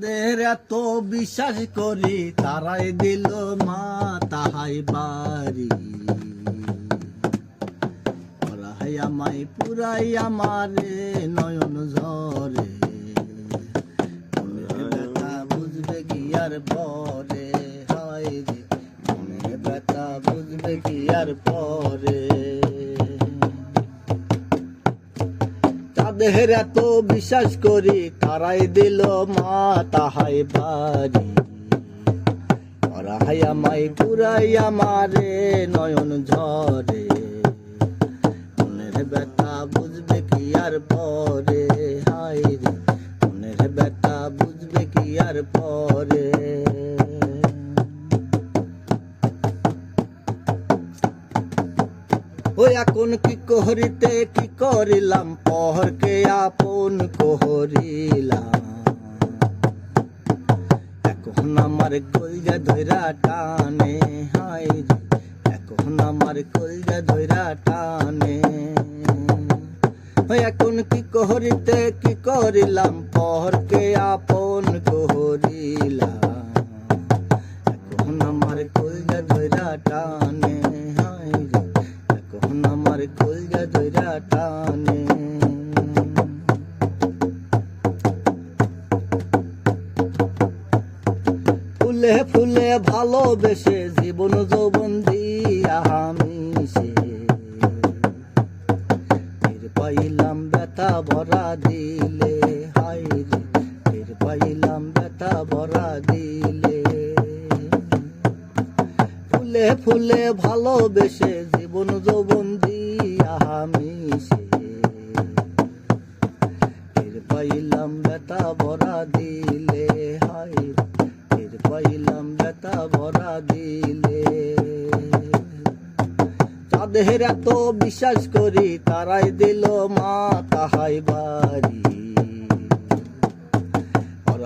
তাদের এত বিশ্বাস করি, তারাই দিল মা তাহাই বাড়ি। আমায় পুরাই আমারে নয়ন ঝরে। ব্যথা বুঝবে কি আর পরে? হয় রে ব্যথা বুঝবে কি আর পরে? তাদের এত বিশ্বাস করি, তারাই দিল মা তাহাই বাড়ি। পড়াই আমায় পুরাই আমারে নয়ন ঝরে। মনের ব্যথা বুঝবে কি আর পরে? হাই রে, মনের ব্যথা বুঝবে কি আর পরে? ওই এখন কি করিতে, কি করিলাম? পহরকে আপন কহরিলাম। এখন আমার কলজা ধৈরা টানে হাই এখন আমার কলজা ধৈরা টানে। এখন কি করিতে কি করিলাম? পহরকে আপন কহরিলাম। এখন আমার কলজা ধৈরা টানে হাই এখন আমার কলজা ধৈরা টানে। ব্যথা ভরা দিলে। ফুলে ফুলে ভালোবেসে জীবন যৌবন দিয়া ফের পাইলাম ব্যথা ভরা দিলে হাই ফের পাইলাম ব্যথা ভরা দিলে। তাদের এত বিশ্বাস করি, তারাই দিল মা তাহাই বাড়ি।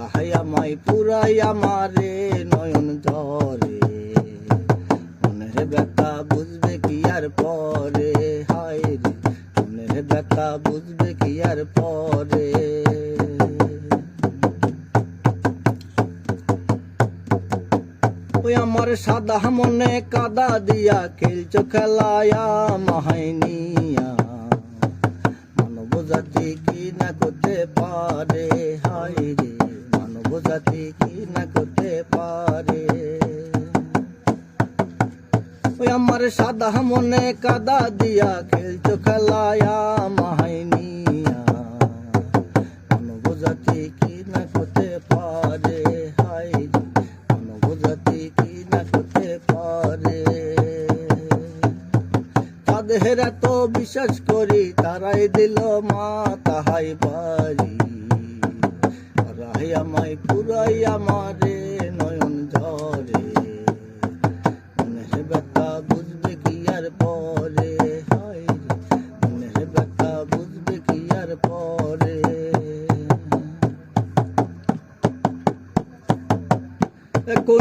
পড়াই আমায় পুরাই আমারে নয়ন ধরে। মনের ব্যথা বুঝবে কি আর পরে? হায় রে, মনের ব্যথা বুঝবে কি আর পরে? ওই আমার সাদা মনে কাদা দিয়া খেলছো খেলায়া মাহাইনিয়া। মন বোঝা জাতি কি না করতে পারে? হাই রে জাতি কি না করতে পারে? ওই আমার সাদা মনে কাদা দিয়া খেলছো খেলায়া মাহাইনিয়া। মানব জাতি কি না করতে পারে? হাই রে মানব জাতি কি না করতে পারে? তাদের এত বিশ্বাস করি, তারাই দিল মা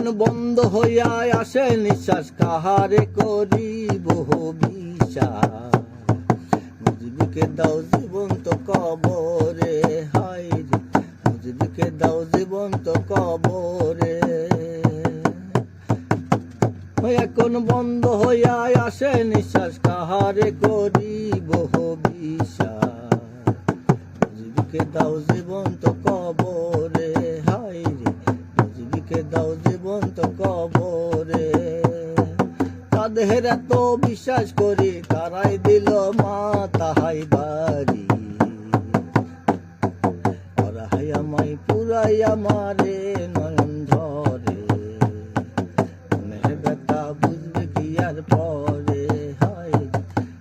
এখন বন্ধ হইয়া আসে নিঃশ্বাস কাহারে করি বহু বিশ্বাস মুজিবিকে দাও জীবন্ত কবরে হাই এত বিশ্বাস করি তারাই দিল মা তাহাই বাড়ি। ওরাই আমায় পুরাই আমারে নয়ন ধরে ব্যথা বুঝবে কি আর পরে? হাই রে,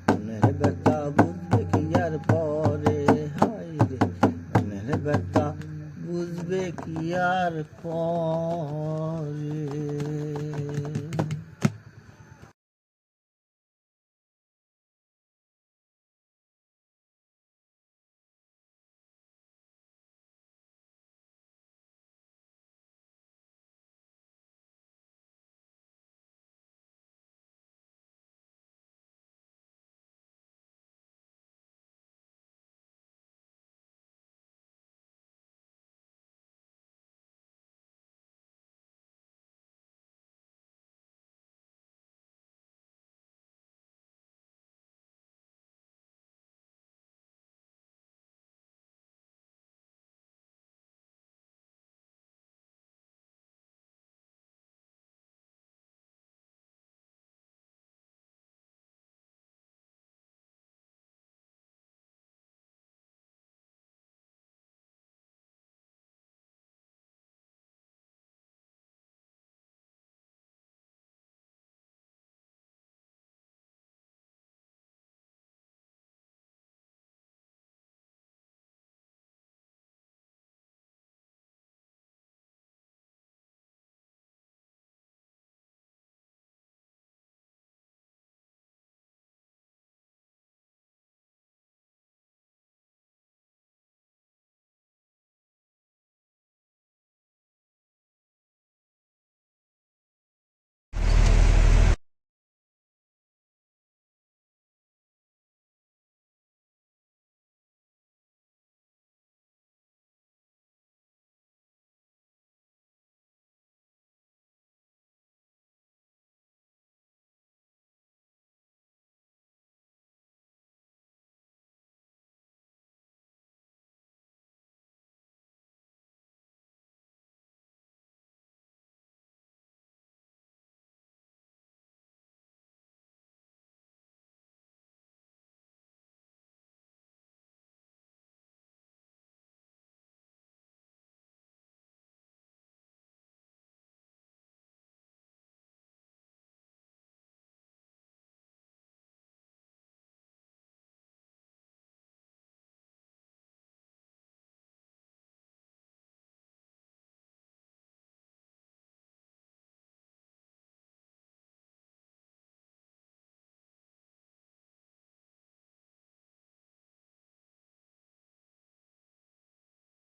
মনের বুঝবে কি আর পরে? হাই রে, মনের ব্যথা বুঝবে কি আর পরে?